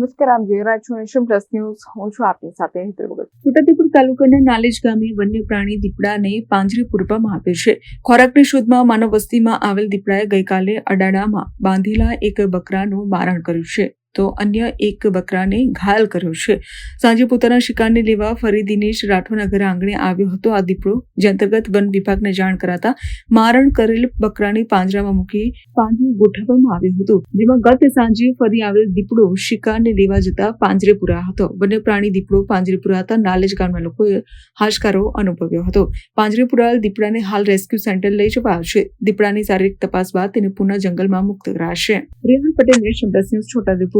નમસ્કાર આપ જોઈ રહ્યા છો નેશન પ્લસ ન્યૂઝ હું છું આપની સાથે હેતલ ભગત. છોટાઉદેપુર તાલુકાના નાલેજ ગામે વન્ય પ્રાણી દીપડાને પાંજરે પૂરવામાં આવે છે. ખોરાકની શોધમાં માનવ વસ્તીમાં આવેલ દીપડાએ ગઈકાલે અડાડામાં બાંધેલા એક બકરાનું મારણ કર્યું છે. તો અન્ય એક બકરાને ઘાયલ કર્યો છે. સાંજે પોતાના શિકારને લેવા ફરી દિનેશ રાઠોડના ઘરે આંગણે આવ્યો હતો. આ દીપડો જે અંતર્ગત વન વિભાગને જાણ કરાતા મારણ કરેલ બકરાને પાંજરામાં મૂકી પાંજરું ગોઠવવામાં આવ્યું હતું. જેમાં ગત સાંજે ફરી આવેલ દીપડો શિકારને લેવા જતા પાંજરે પુરા હતો. વન્ય પ્રાણી દીપડો પાંજરે પુરાતા નાલેજ ગામના લોકોએ હાશકારો અનુભવ્યો હતો. પાંજરે પુરાયેલ દીપડાને હાલ રેસ્ક્યુ સેન્ટર લઈ જવાયો છે. દીપડાની શારીરિક તપાસ બાદ તેને પુનઃ જંગલમાં મુક્ત કરાશે. રેહન પટેલ, નેશન છોટા ન્યૂઝ